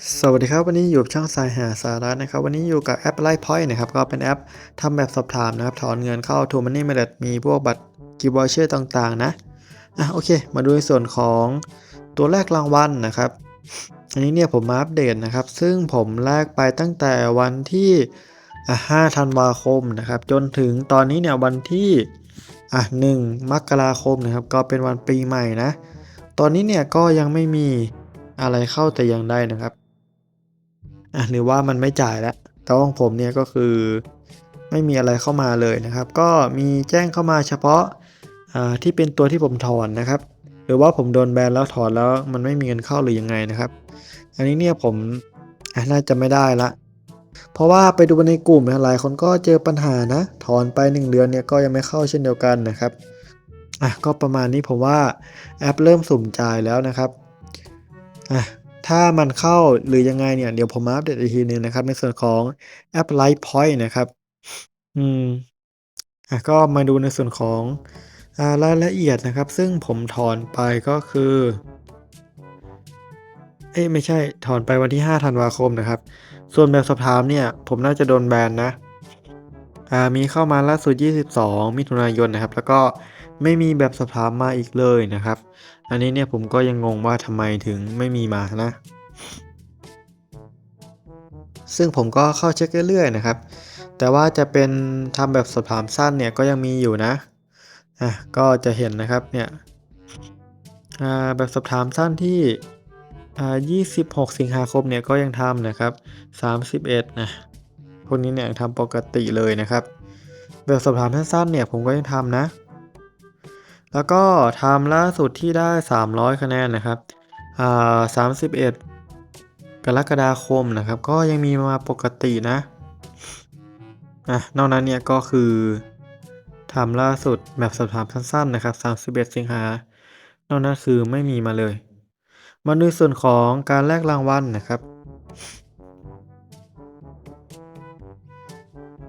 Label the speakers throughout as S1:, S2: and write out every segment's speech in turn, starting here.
S1: สวัสดีครับ วันนี้อยู่ช่องสายหาสาระนะครับ วันนี้อยู่กับแอปไลฟ์พอยต์นะครับ ก็เป็นแอปทำแบบสอบถามนะครับ ถอนเงินเข้าทูมันนี่เมดมีพวกบัตรกิฟต์วอเชอร์ต่างๆ นะอะโอเค มาดูในส่วนของตัวแรกรางวัลนะครับ อันนี้เนี่ยผมมาอัปเดตนะครับ ซึ่งผมแลกไปตั้งแต่วันที่5ธันวาคมนะครับ จนถึงตอนนี้เนี่ยวันที่อะ1มกราคมนะครับ ก็เป็นวันปีใหม่นะ ตอนนี้เนี่ยก็ยังไม่มีอะไรเข้าแต่อย่างใดนะครับ อะหรือว่ามันไม่จ่ายแล้วแต่ของผมเนี่ยก็คือไม่มีอะไรเข้ามาเลยนะครับ ก็มีแจ้งเข้ามาเฉพาะอ่าที่เป็นตัวที่ผมถอนนะครับ หรือว่าผมโดนแบนแล้วถอนแล้วมันไม่มีเงินเข้าหรือยังไงนะครับ อันนี้เนี่ยผมอะน่าจะไม่ได้ละ เพราะว่าไปดูในกลุ่มนะหลายคนก็เจอปัญหานะ ถอนไป 1 เดือนเนี่ยก็ยังไม่เข้าเช่นเดียวกันนะครับอะก็ประมาณนี้ผมว่าแอปเริ่มสุ่มจ่ายแล้วนะครับอะ ถ้ามันเข้าหรือยังไงเนี่ย เดี๋ยวผมมาอัปเดตอีกทีหนึ่งนะครับ ในส่วนของแอป Light Point นะครับ อืมอะก็มาดูในส่วนของอ่ารายละเอียดนะครับ ซึ่งผมถอนไปก็คือ เอ้ไม่ใช่ถอนไปวันที่ 5 ธันวาคมนะครับ ส่วนแบบสอบถามเนี่ย ผมน่าจะโดนแบนนะอ่ามีเข้ามาล่าสุด 22 มิถุนายนนะครับ แล้วก็ไม่มีแบบสอบถามมาอีกเลยนะครับ อันนี้เนี่ยผมก็ยังงงว่าทำไมถึงไม่มีมานะ ซึ่งผมก็เข้าเช็คเรื่อยๆนะครับ แต่ว่าจะเป็นทำแบบสอบถามสั้นเนี่ยก็ยังมีอยู่นะอะก็จะเห็นนะครับเนี่ยแบบสอบถามสั้นที่อ่า26 สิงหาคมเนี่ยก็ยังทำนะครับ 31 นะ พวกนี้เนี่ยทำปกติเลยนะครับ แบบสอบถามสั้นๆเนี่ยผมก็ยังทำนะ แล้วก็ทำล่าสุดที่ได้ 300 คะแนนนะครับอ่า31 กรกฎาคมนะครับ ก็ยังมีมาปกตินะอะนอกนั้นเนี่ยก็คือทำล่าสุดแบบสอบถามสั้นๆนะครับ 31 สิงหานอกนั้นคือไม่มีมาเลย มาดูส่วนของการแลกรางวัลนะครับ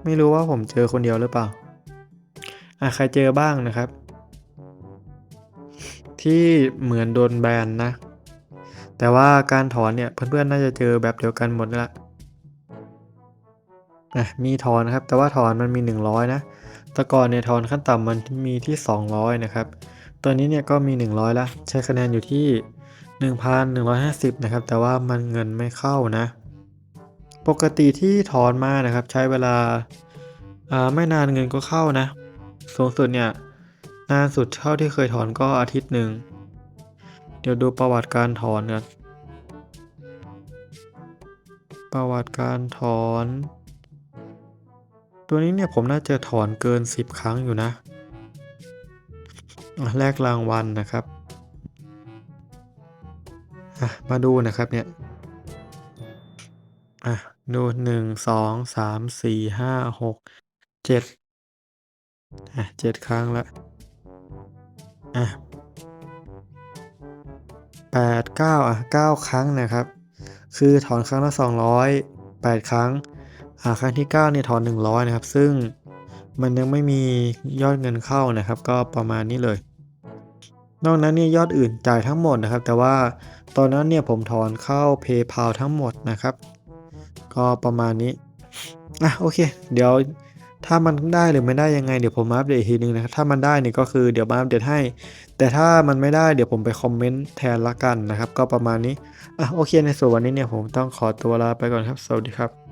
S1: ไม่รู้ว่าผมเจอคนเดียวหรือเปล่าอะใครเจอบ้างนะครับ ที่เหมือนโดนแบนนะ แต่ว่าการถอนเนี่ยเพื่อนๆน่าจะเจอแบบเดียวกันหมดละอะมีถอนนะครับ แต่ว่าถอนมันมี 100 นะแต่ก่อนเนี่ยถอนขั้นต่ำมันมีที่ 200 นะครับตอนนี้เนี่ยก็มี 100ละใช้คะแนนอยู่ที่ 1,150 นะครับ แต่ว่ามันเงินไม่เข้านะ ปกติที่ถอนมานะครับ ใช้เวลาาไม่นานเงินก็เข้านะ สูงสุดเนี่ย นานสุดเท่าที่เคยถอนก็อาทิตย์หนึ่ง เดี๋ยวดูประวัติการถอนกันประวัติการถอน ตัวนี้เนี่ยผมน่าจะถอนเกิน 10 ครั้งอยู่นะ แลกรางวัลนะครับมาดูนะครับเนี่ยอะดูหนึ่งสองสามสี่ห้าหกเจ็ดอะเจ็ดครั้งละ อะแปดเก้าอะเก้าครั้งนะครับ คือถอนครั้งละสองร้อยแปดครั้งอ่าครั้งที่9เนี่ยถอน100นะครับ ซึ่งมันยังไม่มียอดเงินเข้านะครับ ก็ประมาณนี้เลย นอกนั้นเนี่ยยอดอื่นจ่ายทั้งหมดนะครับ แต่ว่าตอนนั้นเนี่ยผมถอนเข้า PayPal ทั้งหมดนะครับ ก็ประมาณนี้อะโอเค เดี๋ยว ถ้ามันได้หรือไม่ได้ยังไงเดี๋ยวผมมาอัปเดตอีกทีนึงนะครับถ้ามันได้เนี่ยก็คือเดี๋ยวมาอัปเดตให้ แต่ถ้ามันไม่ได้เดี๋ยวผมไปคอมเมนต์แทนละกันนะครับ ก็ประมาณนี้อะโอเคในส่วนวันนี้เนี่ยผมต้องขอตัวลาไปก่อนครับ สวัสดีครับ